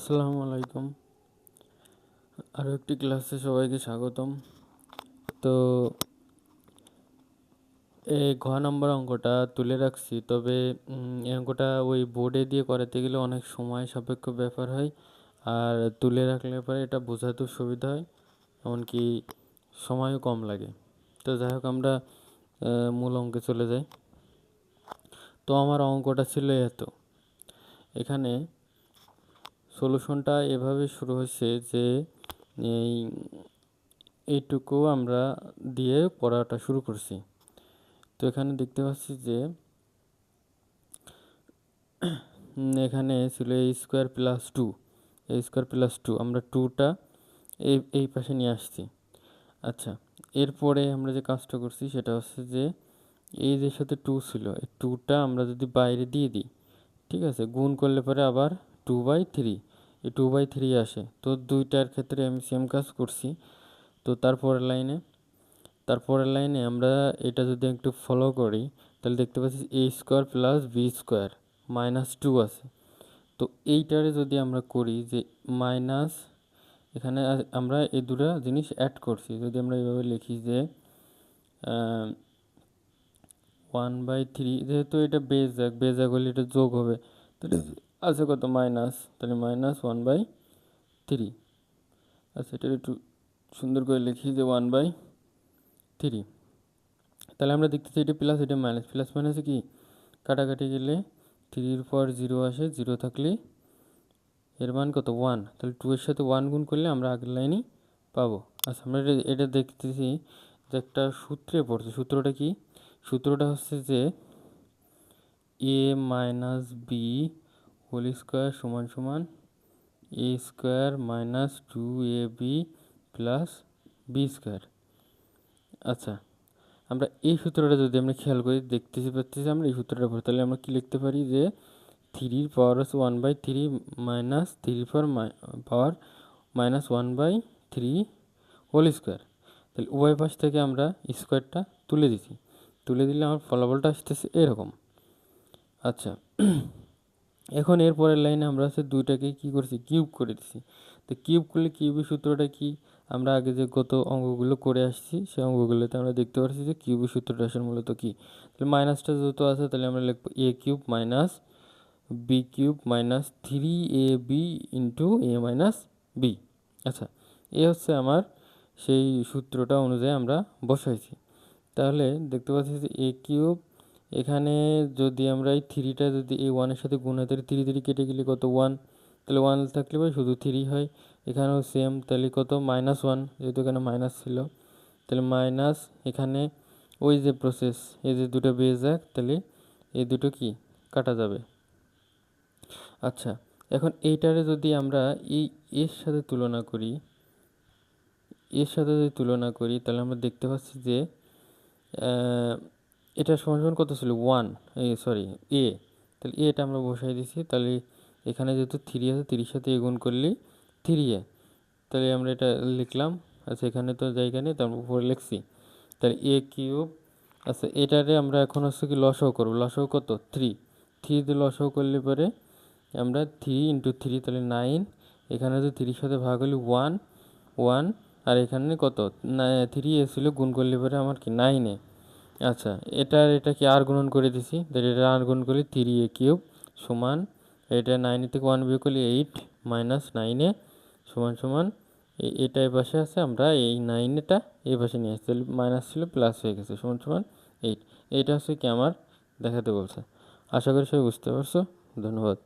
আসসালামু আলাইকুম। আরও একটি ক্লাসে সবাইকে স্বাগতম। তো এই ঘ নম্বর অঙ্কটা তুলে রাখছি। তবে এই অঙ্কটা ওই বোর্ডে দিয়ে করাতে গেলে অনেক সময় সাপেক্ষ ব্যাপার হয়। আর তুলে রাখলে পরে এটা বোঝাতেও সুবিধা হয়, এমনকি সময়ও কম লাগে। তো যাই হোক, আমরা মূল অঙ্কে চলে যাই। তো আমার অঙ্কটা ছিল এত। এখানে সলিউশনটা এভাবে শুরু হয়েছে যে, এই, এইটুকু আমরা দিয়ে পড়াটা শুরু করছি। তো এখানে দেখতে পাচ্ছি যে, এখানে ছিল A square plus two A square plus two আমরা টুটা এই এই পাশে নিয়ে আসছি। আচ্ছা এরপরে আমরা যে কাজটা করছি সেটা হচ্ছে যে, এই যে সাথে টু ছিল, এই টুটা আমরা যদি বাইরে দিয়ে দিই, ঠিক আছে, গুণ করলে পরে আবার টু বাই থ্রি এই টু বাই থ্রি আসে। তো দুইটার ক্ষেত্রে আমি সেম কাজ করছি। তো তারপরের লাইনে তারপরের লাইনে আমরা এটা যদি একটু ফলো করি, তাহলে দেখতে পাচ্ছি A square plus B square minus two আছে। তো এইটারে যদি আমরা করি যে মাইনাস এখানে আমরা এই দুটো জিনিস অ্যাড করছি। যদি আমরা এইভাবে লিখি যে ওয়ান বাই থ্রি যেহেতু এটা বেজাক বেজাক হলে এটা যোগ হবে। তাহলে আছে কত? মাইনাস, তাহলে মাইনাস ওয়ান বাই থ্রি। আচ্ছা এটা একটু সুন্দর করে লিখি যে ওয়ান বাই থ্রি। তাহলে আমরা দেখতেছি এটা প্লাস এটা মাইনাস প্লাস মাইনাসে কি? কাটাকাটি গেলে থ্রির পর জিরো আসে জিরো থাকলে এর মান কত? ওয়ান তাহলে টু এর সাথে ওয়ান গুণ করলে আমরা আগের লাইনই পাবো। আচ্ছা আমরা এটা এটা দেখতেছি যে একটা সূত্রে পড়ছে। সূত্রটা কি? সূত্রটা হচ্ছে যে A minus B whole square সমান সমান A square minus two A B plus B square. আচ্ছা আমরা এই সূত্রটা যদি আমরা খেয়াল করি, দেখতেছি পাচ্ছি আমরা এই সূত্রটা পড়ি তাহলে আমরা কী লিখতে পারি যে থ্রির পাওয়ার হচ্ছে ওয়ান বাই থ্রি মাইনাস থ্রির power power minus one by three whole square. তাহলে উভয় পাশ থেকে আমরা স্কোয়ারটা তুলে দিছি। তুলে দিলে আমার ফলাফলটা আসতেছে এরকম। আচ্ছা এখন এর পরের লাইনে আমরা হচ্ছে দুইটাকে কি করছি? কিউব করে দিছি। তো কিউব করলে কিউবের সূত্রটা কি? আমরা আগে যে গত অঙ্কগুলো করে আসছি, সেই অঙ্কগুলোতে আমরা দেখতে পাচ্ছি যে কিউবের সূত্রটা আসলে মূলত কি। তাহলে মাইনাসটা যেহেতু আছে, তাহলে আমরা লিখব A cube minus B cube minus three A B into A minus B আচ্ছা এ হচ্ছে আমার সেই সূত্রটা অনুযায়ী আমরা বসাইছি। তাহলে দেখতে পাচ্ছি যে এ কিউব এখানে যদি আমরা এই থ্রিটা যদি এই ওয়ানের সাথে গুণ তাহলে থ্রি থ্রি কেটে গেলে কত? ওয়ান তাহলে ওয়ান থাকলে পরে শুধু থ্রি হয়। এখানেও সেম তাহলে কত? মাইনাস ওয়ান যেহেতু এখানে মাইনাস ছিল। তাহলে মাইনাস এখানে ওই যে প্রসেস এই যে দুটো বেজ যাক তাহলে এই দুটো কি? কাটা যাবে। আচ্ছা এখন এইটারে যদি আমরা এই এর সাথে তুলনা করি, এর সাথে যদি তুলনা করি, তাহলে আমরা দেখতে পাচ্ছি যে এটা সমান কত ছিল ওয়ান এই সরি এ তাহলে এটা আমরা বসাই দিছি, তাহলে এখানে যেহেতু থ্রি আছে থ্রির সাথে এ গুণ করলে থ্রি এ তাহলে আমরা এটা লিখলাম আচ্ছা এখানে তো জায়গা নেই তার উপরে লিখছি, তাহলে এ কিউব আচ্ছা এটারে আমরা এখন হচ্ছে কি লসও করব, লসও কত? থ্রি থ্রি দিয়ে লসও করলে পরে আমরা থ্রি ইন্টু থ্রি তাহলে নাইন এখানে যদি থ্রির সাথে ভাগ হলে ওয়ান ওয়ান আর এখানে কত? থ্রি এসেছিল গুণ করলে পরে আমার কি? নাইনে আচ্ছা এটা আর এটা কি আর গুণন করে দিছি? এটা আর গুণ করলে থ্রি এ কিউব সমান এটা নাইন থেকে ওয়ান বিয়োগ করলে এইট মাইনাস নাইনে সমান সমান এ- এটা এই পাশে আছে আমরা এই নাইনটা এই পাশে নিয়ে আসছি। তাহলে মাইনাস ছিল প্লাস হয়ে গেছে, সমান সমান এইট এইটা হচ্ছে কি আমার, দেখাতে বলছে। আশা করি সবাই বুঝতে পারছ। ধন্যবাদ।